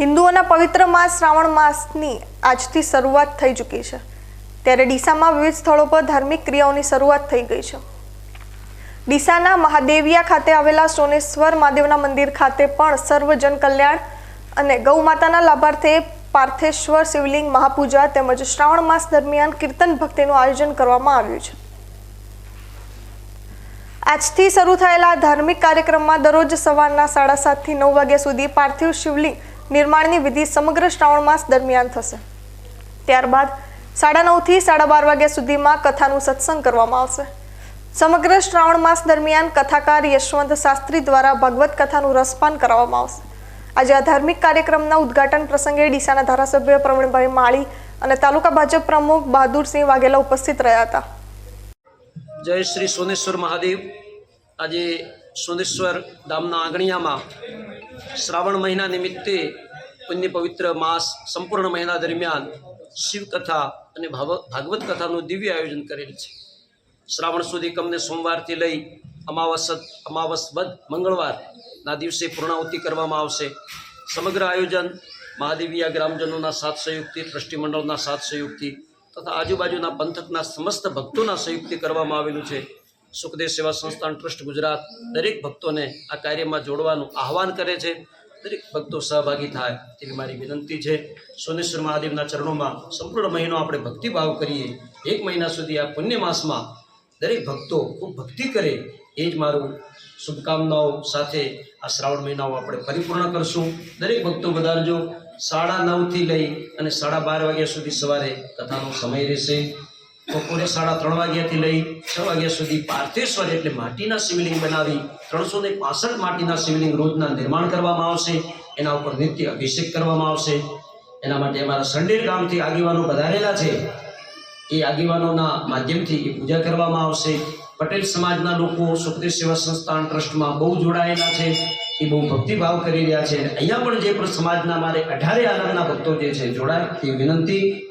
હિન્દુઓના પવિત્ર માસ શ્રાવણ માસની આજથી શરૂઆત થઈ ચૂકી છે. ત્યારે ડીસામાં વિવિધ સ્થળો પર ધાર્મિક ક્રિયાઓની શરૂઆત થઈ ગઈ છે. ડીસાના મહાદેવિયા ખાતે આવેલા સોનેશ્વર મહાદેવના મંદિર ખાતે પણ સર્વજન કલ્યાણ અને ગૌ માતાના લાભાર્થે પાર્થેશ્વર શિવલિંગ મહાપૂજા તેમજ શ્રાવણ માસ દરમિયાન કીર્તન ભક્તિનું આયોજન કરવામાં આવ્યું છે. આજથી શરૂ થયેલા ધાર્મિક કાર્યક્રમમાં દરરોજ સવારના સાડા સાતથી નવ વાગ્યા સુધી પાર્થિવ શિવલિંગ નિર્માણની વિધિ સમગ્ર શ્રાવણ માસ દરમિયાન થશે. ત્યારબાદ સાડા નવથી સાડા બાર વાગ્યા સુધીમાં કથાનું સત્સંગ કરવામાં આવશે. સમગ્ર શ્રાવણ માસ દરમિયાન કથાકાર યશવંત શાસ્ત્રી દ્વારા ભગવત કથાનું રસપાન કરાવવામાં આવશે. આજે આ ધાર્મિક કાર્યક્રમના ઉદ્ઘાટન પ્રસંગે ડીસાના ધારાસભ્ય પ્રવીણભાઈ માળી અને તાલુકા ભાજપ પ્રમુખ બહાદુરસિંહ વાઘેલા ઉપસ્થિત રહ્યા હતા. જય શ્રી સોનેશ્વર મહાદેવ. આજે સોનેશ્વર ધામના આંગણિયામાં શ્રાવણ મહિના નિમિત્તે પુણ્ય પવિત્ર માસ સંપૂર્ણ મહિના દરમિયાન શિવકથા અને ભાવ, ભાગવત કથાનું દિવ્ય આયોજન કરેલ છે. શ્રાવણ સુધી કમને સોમવારથી લઈ અમાવસ અમાવસ બધ મંગળવારના દિવસે પૂર્ણાહુતિ કરવામાં આવશે. સમગ્ર આયોજન મહાદેવીયા ગ્રામજનોના સાથ સહયોગથી ટ્રસ્ટી મંડળના સાથ સહયોગથી તથા આજુબાજુના પંથકના સમસ્ત ભક્તોના સહયોગથી કરવામાં આવેલું છે. સુખદેવ સેવા સંસ્થાન ટ્રસ્ટ ગુજરાત દરેક ભક્તોને આ કાર્યમાં જોડવાનું આહવાન કરે છે. દરેક ભક્તો સહભાગી થાય તેવી મારી વિનંતી છે. સોનેશ્વર મહાદેવના ચરણોમાં સંપૂર્ણ મહિનો આપણે ભક્તિભાવ કરીએ. એક મહિના સુધી આ પુણ્ય માસમાં દરેક ભક્તો ખૂબ ભક્તિ કરે એ જ મારું શુભકામનાઓ સાથે આ શ્રાવણ મહિનાઓ આપણે પરિપૂર્ણ કરશું. દરેક ભક્તો વધારજો સાડા નવથી લઈ અને સાડા બાર વાગ્યા સુધી સવારે કથાનો સમય રહેશે. બપોરે સાડા ત્રણ વાગ્યાથી લઈ છ વાગ્યા સુધી પાર્થેશ્વર એટલે માટીના શિવલિંગ બનાવી ત્રણસો ને પાસઠ માટીના શિવલિંગ રોજના નિર્માણ કરવામાં આવશે. એના ઉપર નિત્ય અભિષેક કરવામાં આવશે. એના માટે અમારા સંડેર ગામથી આગેવાનો વધારેલા છે. એ આગેવાનોના માધ્યમથી એ પૂજા કરવામાં આવશે. પટેલ સમાજના લોકો, સુખદેવ સેવા સંસ્થાન ટ્રસ્ટમાં બહુ જોડાયેલા છે. એ બહુ ભક્તિભાવ કરી રહ્યા છે. અહીંયા પણ જે પણ સમાજના મારે અઢારે આલમના ભક્તો જે છે, જોડાય તે વિનંતી